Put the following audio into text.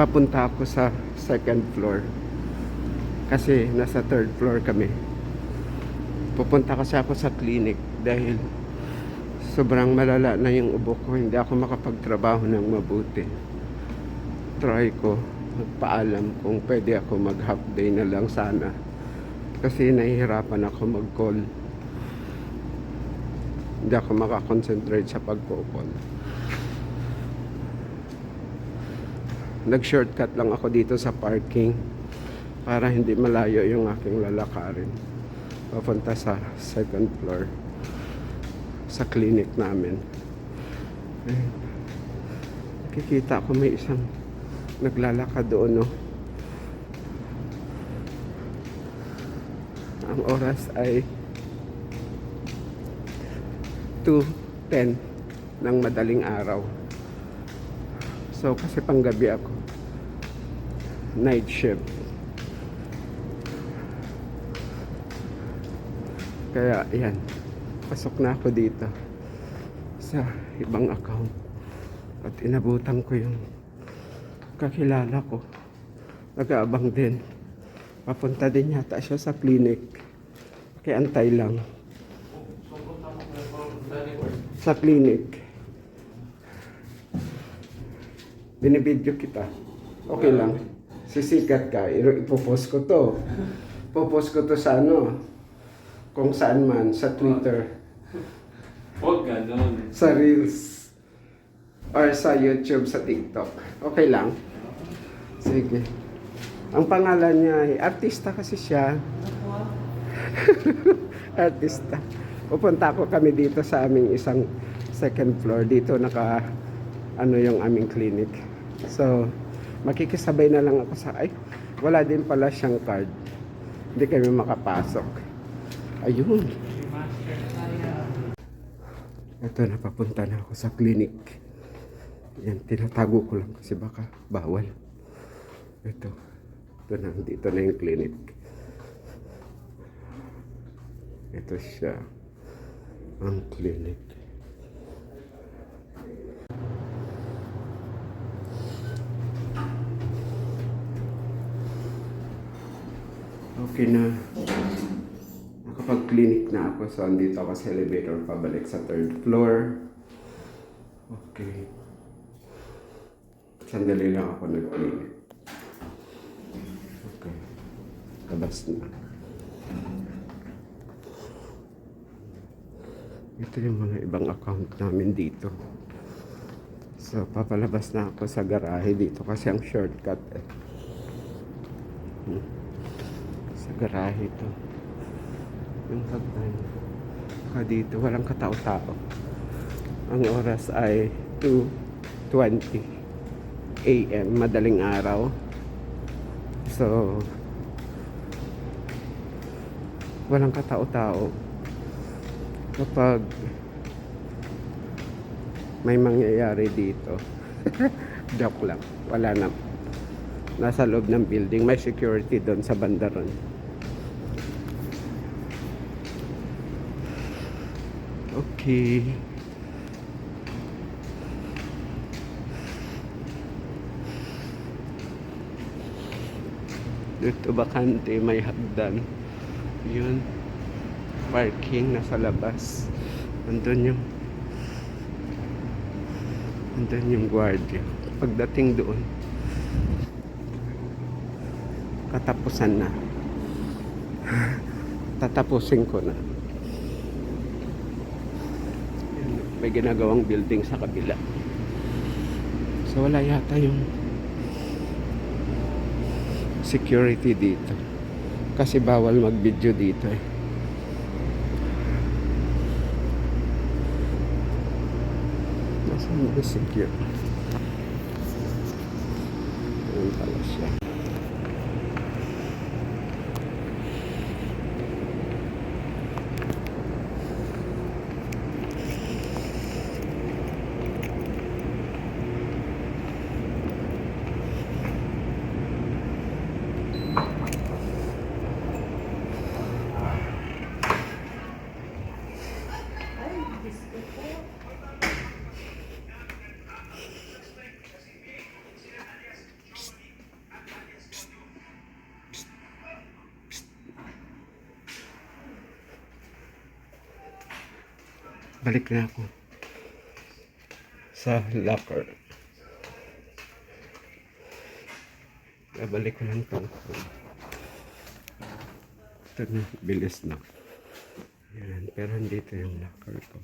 papunta ako sa second floor. Kasi nasa third floor kami. Pupunta kasi ako sa clinic dahil sobrang malala na yung ubo ko. Hindi ako makapagtrabaho ng mabuti. Try ko magpaalam kung pwede ako mag half day na lang sana. Kasi nahihirapan ako mag-call. Hindi ako makakonsentrate sa pagko-call. Nag-shortcut lang ako dito sa parking para hindi malayo yung aking lalakarin. Papunta sa second floor sa clinic namin. Ayun. Kikita ko may isang naglalakad doon, no? Ang oras ay 2.10 ng madaling araw. So, kasi panggabi ako. Night shift. Kaya, yan. Pasok na ako dito sa ibang account. At inabutan ko yung kakilala ko. Nag-aabang din. Papunta din yata siya sa clinic. Kaya antay lang. Sa clinic. Binibidyo kita. Okay lang. Sisikat ka. Ipopost ko to. Popost ko to sa ano. Kung saan man. Sa Twitter. Huwag ganun. Sa Reels. Or sa YouTube, sa TikTok. Okay lang. Sige. Ang pangalan niya ay artista kasi siya. artista. Pupunta ko kami dito sa aming isang second floor. Dito naka ano yung aming clinic. So, makikisabay na lang ako sa ay wala din pala siyang card. Hindi kami makapasok. Ayun. Ito, napapunta na ako sa clinic. Yan, tinatago ko lang kasi baka bawal. Ito. Ito na, dito na yung clinic. Ito siya. Ang clinic. Okay na. Nakapag-clinic na ako. So, andito ako sa elevator pabalik sa third floor. Okay. Sandali lang ako nag-clinic. Okay. Labas na. Ito yung mga ibang account namin dito. So, papalabas na ako sa garahe dito kasi ang shortcut eh. Hmm. Sa garahe ito. Yung hagdan. Saka dito, walang katao-tao. Ang oras ay 2.20 a.m. Madaling araw. So, walang katao-tao. Kapag may mangyayari dito, joke lang. Wala na. Nasa loob ng building. May security doon sa bandaron. Okay. Dito bakante may hagdan. Yun. Parking nasa labas. Andun yung andun yung guardia. Pagdating doon, katapusan na. Tatapusin ko na. Yan, May ginagawang building sa kabila. So wala yata yung security dito. Kasi bawal mag-video dito eh. Nasaan ba secure? Ayan pala siya. Balik na ako. Sa locker. Babalik ko lang to. Ito na, bilis na. Yan, pero andito yung locker ko.